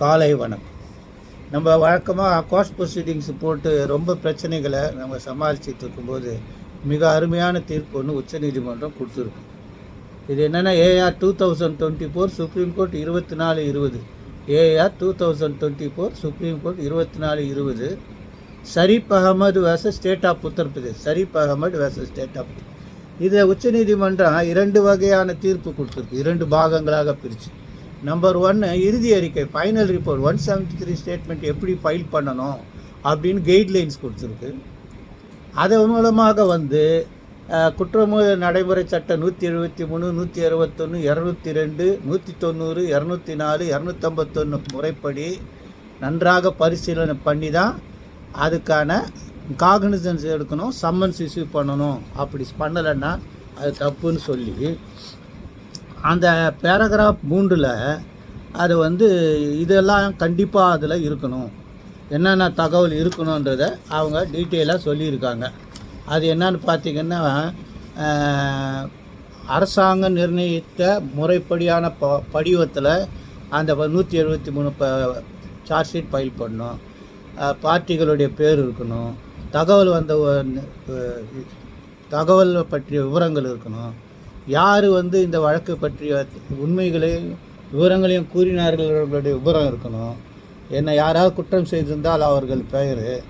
காலை வணக்கம். நம்ம வழக்கமாக கோஸ்ட் ப்ரொசீடிங்ஸ் போட்டு ரொம்ப பிரச்சனைகளை நம்ம சமாளிச்சுட்டு இருக்கும்போது மிக அருமையான தீர்ப்பு ஒன்று உச்சநீதிமன்றம் கொடுத்துருக்கு. இது என்னென்னா AR two thousand twenty four supreme court இருபத்தி நாலு இருபது. AR two thousand twenty four supreme court இருபத்தி நாலு இருபது. Sharif Ahmed versus state of Uttar Pradesh. Sharif Ahmed versus state of இதில் உச்சநீதிமன்றம் இரண்டு வகையான தீர்ப்பு கொடுத்துருக்கு. இரண்டு பாகங்களாக பிரித்து நம்பர் ஒன்று இறுதி அறிக்கை final report one seventy three statement எப்படி ஃபைல் பண்ணணும் அப்படின்னு கைட்லைன்ஸ் கொடுத்துருக்கு. அதன் மூலமாக வந்து குற்றமு நடைமுறை சட்டம் நூற்றி எழுபத்தி மூணு நூற்றி அறுபத்தொன்று இரநூத்தி ரெண்டு நூற்றி தொண்ணூறு இரநூத்தி நாலு இரநூத்தம்பத்தொன்று முறைப்படி நன்றாக பரிசீலனை பண்ணி தான் அதுக்கான காகனிசன்ஸ் எடுக்கணும் சம்மன்ஸ் இஷ்யூ பண்ணணும். அப்படி பண்ணலைன்னா அது தப்புன்னு சொல்லி அந்த பேராகிராஃப் மூன்றில் அது வந்து இதெல்லாம் கண்டிப்பாக அதில் இருக்கணும். என்னென்ன தகவல் இருக்கணுன்றதை அவங்க டீட்டெயிலாக சொல்லியிருக்காங்க. அது என்னன்னு பார்த்தீங்கன்னா அரசாங்கம் நிர்ணயித்த முறைப்படியான ப படிவத்தில் அந்த நூற்றி எழுபத்தி மூணு ப சார்ஜ் ஷீட் ஃபைல் பண்ணணும் பார்ட்டிகளுடைய பேர் இருக்கணும். தகவல் வந்த தகவல் பற்றிய விவரங்கள் இருக்கணும். யார் வந்து இந்த வழக்கு பற்றிய உண்மைகளையும் விவரங்களையும் கூறினார்களுடைய விவரம் இருக்கணும். என்னை யாராவது குற்றம் செய்திருந்தால் அவர்கள் பெயர்.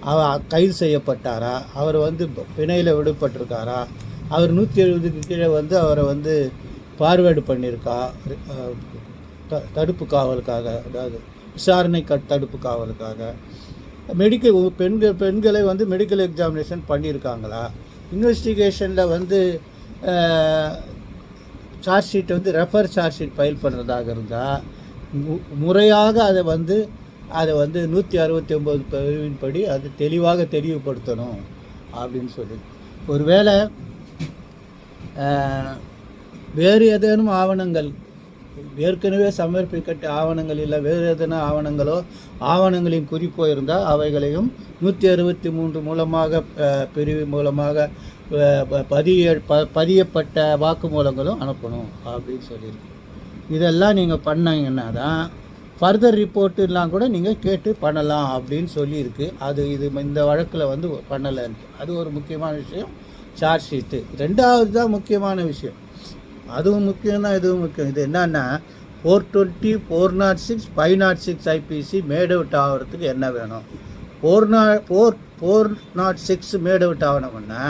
அவர் கைது செய்யப்பட்டாரா? அவர் வந்து பிணையில் விடுபட்டிருக்காரா? அவர் நூற்றி எழுபதுக்கு கீழே வந்து அவரை வந்து பார்வேடு பண்ணியிருக்கா? த- தடுப்பு காவலுக்காக அதாவது விசாரணை க- தடுப்பு காவலுக்காக. மெடிக்கல் பெண்கள் பெண்களை வந்து மெடிக்கல் எக்ஸாமினேஷன் பண்ணியிருக்காங்களா? இன்வெஸ்டிகேஷனில் வந்து சார்ஜ் ஷீட் வந்து ரெஃபர் சார்ஜ் ஷீட் ஃபைல் பண்ணுறதாக இருந்தால் மு முறையாக அதை வந்து அதை வந்து நூற்றி அறுபத்தி ஒம்பது பிரிவின் படி அது தெளிவாக தெளிவுபடுத்தணும் அப்படின்னு சொல்லி. ஒருவேளை வேறு ஏதேனும் ஆவணங்கள் ஏற்கனவே சமர்ப்பிக்கப்பட்ட ஆவணங்கள் இல்லை வேறு எதனா ஆவணங்களோ ஆவணங்களின் குறிப்போ இருந்தால் அவைகளையும் நூற்றி அறுபத்தி மூன்று மூலமாக பிரிவு மூலமாக பதிய ப பதியப்பட்ட வாக்குமூலங்களும் அனுப்பணும் அப்படின்னு சொல்லியிருக்கு. இதெல்லாம் நீங்கள் பண்ணிங்கன்னா தான் ஃபர்தர் ரிப்போர்ட்டுலாம் கூட நீங்கள் கேட்டு பண்ணலாம் அப்படின்னு சொல்லியிருக்கு. அது இது இந்த வழக்கில் வந்து பண்ணலைன்ட்டு. அது ஒரு முக்கியமான விஷயம். சார்ஜ் ஷீட்டு ரெண்டாவது தான் முக்கியமான விஷயம். அதுவும் முக்கியம் தான் இதுவும் முக்கியம்? இது என்னன்னா four twenty four nought six five nought six IPC made out ஆகிறதுக்கு என்ன வேணும்? ஃபோர் நா four four nought six made out ஆகணும்னா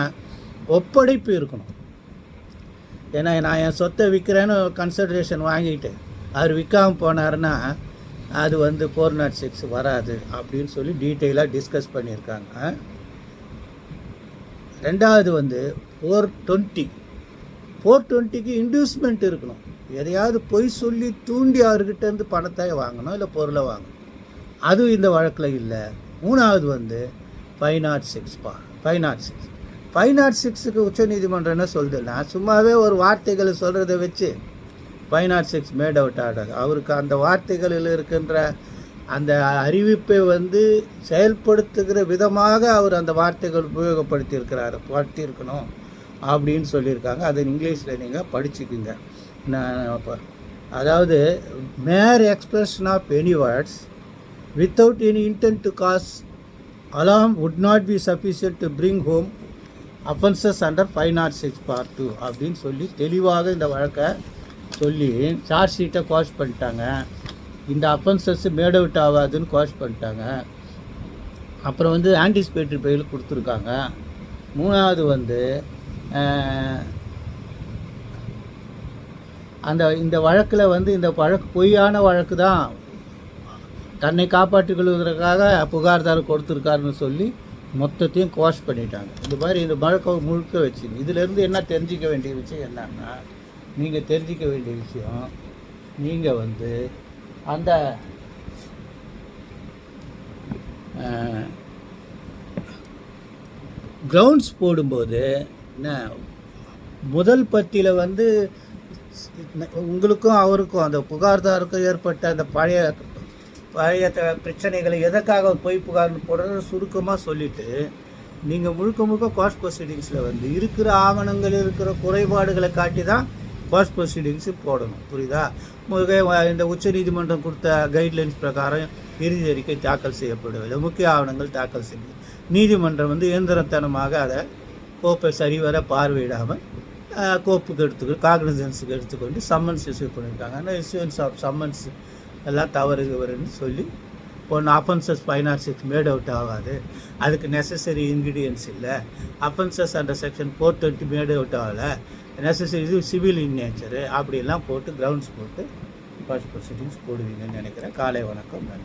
ஒப்படைப்பு இருக்கணும். ஏன்னா நான் என் சொத்தை விற்கிறேன்னு கன்சல்டேஷன் வாங்கிட்டு அவர் விற்காம போனாருன்னா அது வந்து ஃபோர் நாட் சிக்ஸ் வராது அப்படின்னு சொல்லி டீட்டெயிலாக டிஸ்கஸ் பண்ணியிருக்காங்க. ரெண்டாவது வந்து ஃபோர் டுவெண்ட்டி ஃபோர் டுவெண்ட்டிக்கு இன்டியூஸ்மெண்ட் இருக்கணும். எதையாவது பொய் சொல்லி தூண்டி அவர்கிட்டேருந்து பணத்தை வாங்கணும் இல்லை பொருளை வாங்கணும். அதுவும் இந்த வழக்கில் இல்லை. மூணாவது வந்து ஃபைவ் நாட் சிக்ஸ் பா five nought six five nought சிக்ஸுக்கு உச்சநீதிமன்றம் என்ன சொல்லுதுன்னா சும்மாவே ஒரு வார்த்தைகளை சொல்கிறத வச்சு five nought six made out order அவருக்கு அந்த வார்த்தைகளில் இருக்கின்ற அந்த அறிவிப்பை வந்து செயல்படுத்துகிற விதமாக அவர் அந்த வார்த்தைகள் உபயோகப்படுத்தியிருக்கிறார் படுத்தியிருக்கணும் அப்படின்னு சொல்லியிருக்காங்க. அது இங்கிலீஷில் நீங்கள் படிச்சுக்குங்க. நான் அதாவது mere expression of any words without any intent to cause alarm would not be sufficient to bring home offences under five nought six part two அப்படின்னு சொல்லி தெளிவாக இந்த வழக்கை சொல்லி சார்ஜ் ஷீட்டை பண்ணிட்டாங்க. இந்த அஃபென்சஸ் மேட் அவுட் ஆகாதுன்னு கோஷ் பண்ணிட்டாங்க. அப்புறம் வந்து ஆன்டிசிபேட்டரி பெயில் கொடுத்துருக்காங்க. மூணாவது வந்து அந்த இந்த வழக்கில் வந்து இந்த வழக்கு பொய்யான வழக்கு தான் தன்னை காப்பாற்றிக் கொள்வதற்காக புகார்தார் கொடுத்துருக்காருன்னு சொல்லி மொத்தத்தையும் குவாஷ் பண்ணிட்டாங்க. இந்த மாதிரி இந்த மழை முழுக்க வச்சு இதிலேருந்து என்ன தெரிஞ்சிக்க வேண்டிய விஷயம் என்னன்னா நீங்கள் தெரிஞ்சிக்க வேண்டிய விஷயம் நீங்கள் வந்து அந்த கிரவுண்ட்ஸ் போடும்போது என்ன முதல் பத்தியில் வந்து உங்களுக்கும் அவருக்கும் அந்த புகார்தாருக்கும் ஏற்பட்ட அந்த பழைய பழைய பிரச்சனைகளை எதற்காக பொய் புகார்னு போடுறது சுருக்கமாக சொல்லிட்டு நீங்கள் முழுக்க முழுக்க கோஸ்ட் ப்ரொசீடிங்ஸில் வந்து இருக்கிற ஆவணங்கள் இருக்கிற குறைபாடுகளை காட்டி தான் கோர்ஸ் ப்ரொசீடிங்ஸு போடணும். புரியுதா? முக- இந்த உச்சநீதிமன்றம் கொடுத்த கைட்லைன்ஸ் பிரகாரம் இறுதி அறிக்கை தாக்கல் செய்யப்படவில்லை முக்கிய ஆவணங்கள் தாக்கல் செய்யணும் நீதிமன்றம் வந்து இயந்திரத்தனமாக அதை கோப்பை சரிவர பார்வையிடாமல் கோப்புக்கு எடுத்துக்கொண்டு காக்னிசன்ஸுக்கு எடுத்துக்கொண்டு சம்மன்ஸ் இஷ்யூ பண்ணியிருக்காங்க. ஆனால் இஷ்யூன்ஸ் ஆஃப் சம்மன்ஸ் எல்லாம் தவறு வருன்னு சொல்லி ஒன்று அஃபென்சஸ் சிக்ஸ் மேட் அவுட் ஆகாது. அதுக்கு நெசசரி இன்க்ரீடியன்ஸ் இல்லை. Offences under section four twenty made out ஆகலை. நெசசரி இது சிவில் இன் நேச்சரு அப்படிலாம் போட்டு கிரவுண்ட்ஸ் போட்டு ஃபர்ஸ்ட் ப்ரொசீடிங்ஸ் போடுவீங்கன்னு நினைக்கிறேன். காலை வணக்கம் நன்றி.